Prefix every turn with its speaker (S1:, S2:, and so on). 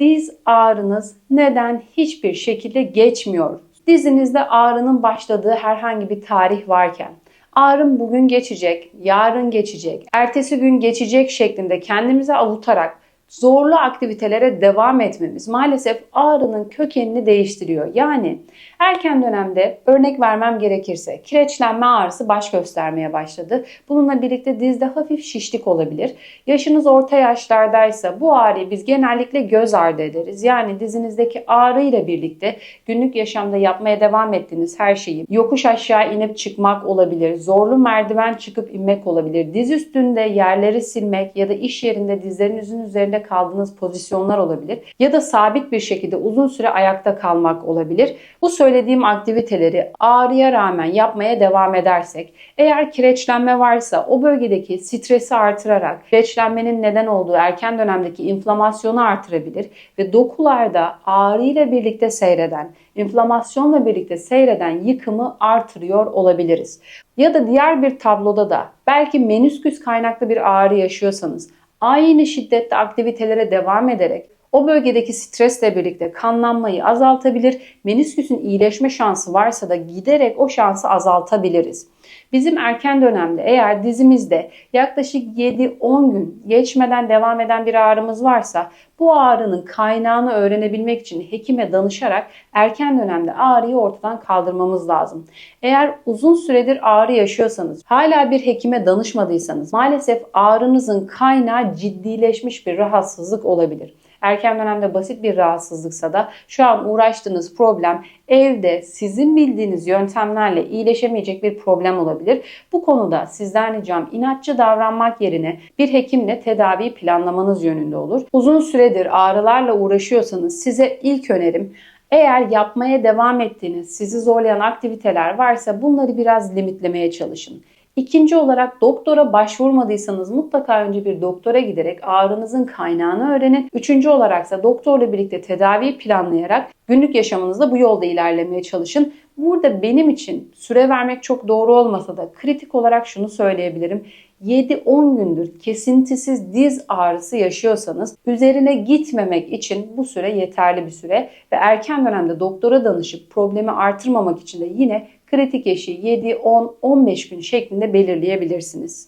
S1: Diz ağrınız neden hiçbir şekilde geçmiyor? Dizinizde ağrının başladığı herhangi bir tarih varken ağrım bugün geçecek, yarın geçecek, ertesi gün geçecek şeklinde kendimize avutarak zorlu aktivitelere devam etmemiz maalesef ağrının kökenini değiştiriyor. Yani erken dönemde örnek vermem gerekirse kireçlenme ağrısı baş göstermeye başladı. Bununla birlikte dizde hafif şişlik olabilir. Yaşınız orta yaşlardaysa bu ağrıyı biz genellikle göz ardı ederiz. Yani dizinizdeki ağrı ile birlikte günlük yaşamda yapmaya devam ettiğiniz her şeyi yokuş aşağı inip çıkmak olabilir. Zorlu merdiven çıkıp inmek olabilir. Diz üstünde yerleri silmek ya da iş yerinde dizlerinizin üzerinde kaldığınız pozisyonlar olabilir. Ya da sabit bir şekilde uzun süre ayakta kalmak olabilir. Bu söylediğim aktiviteleri ağrıya rağmen yapmaya devam edersek, eğer kireçlenme varsa o bölgedeki stresi artırarak kireçlenmenin neden olduğu erken dönemdeki inflamasyonu artırabilir ve dokularda ağrı ile birlikte seyreden, inflamasyonla birlikte seyreden yıkımı artırıyor olabiliriz. Ya da diğer bir tabloda da belki menüsküs kaynaklı bir ağrı yaşıyorsanız aynı şiddette aktivitelere devam ederek o bölgedeki stresle birlikte kanlanmayı azaltabilir. Menisküsün iyileşme şansı varsa da giderek o şansı azaltabiliriz. Bizim erken dönemde eğer dizimizde yaklaşık 7-10 gün geçmeden devam eden bir ağrımız varsa bu ağrının kaynağını öğrenebilmek için hekime danışarak erken dönemde ağrıyı ortadan kaldırmamız lazım. Eğer uzun süredir ağrı yaşıyorsanız, hala bir hekime danışmadıysanız maalesef ağrınızın kaynağı ciddileşmiş bir rahatsızlık olabilir. Erken dönemde basit bir rahatsızlıksa da şu an uğraştığınız problem evde sizin bildiğiniz yöntemlerle iyileşemeyecek bir problem olabilir. Bu konuda sizden ricam inatçı davranmak yerine bir hekimle tedavi planlamanız yönünde olur. Uzun süredir ağrılarla uğraşıyorsanız size ilk önerim eğer yapmaya devam ettiğiniz, sizi zorlayan aktiviteler varsa bunları biraz limitlemeye çalışın. İkinci olarak doktora başvurmadıysanız mutlaka önce bir doktora giderek ağrınızın kaynağını öğrenin. Üçüncü olaraksa doktorla birlikte tedavi planlayarak günlük yaşamınızda bu yolda ilerlemeye çalışın. Burada benim için süre vermek çok doğru olmasa da kritik olarak şunu söyleyebilirim. 7-10 gündür kesintisiz diz ağrısı yaşıyorsanız üzerine gitmemek için bu süre yeterli bir süre ve erken dönemde doktora danışıp problemi artırmamak için de yine kritik eşiği 7, 10, 15 gün şeklinde belirleyebilirsiniz.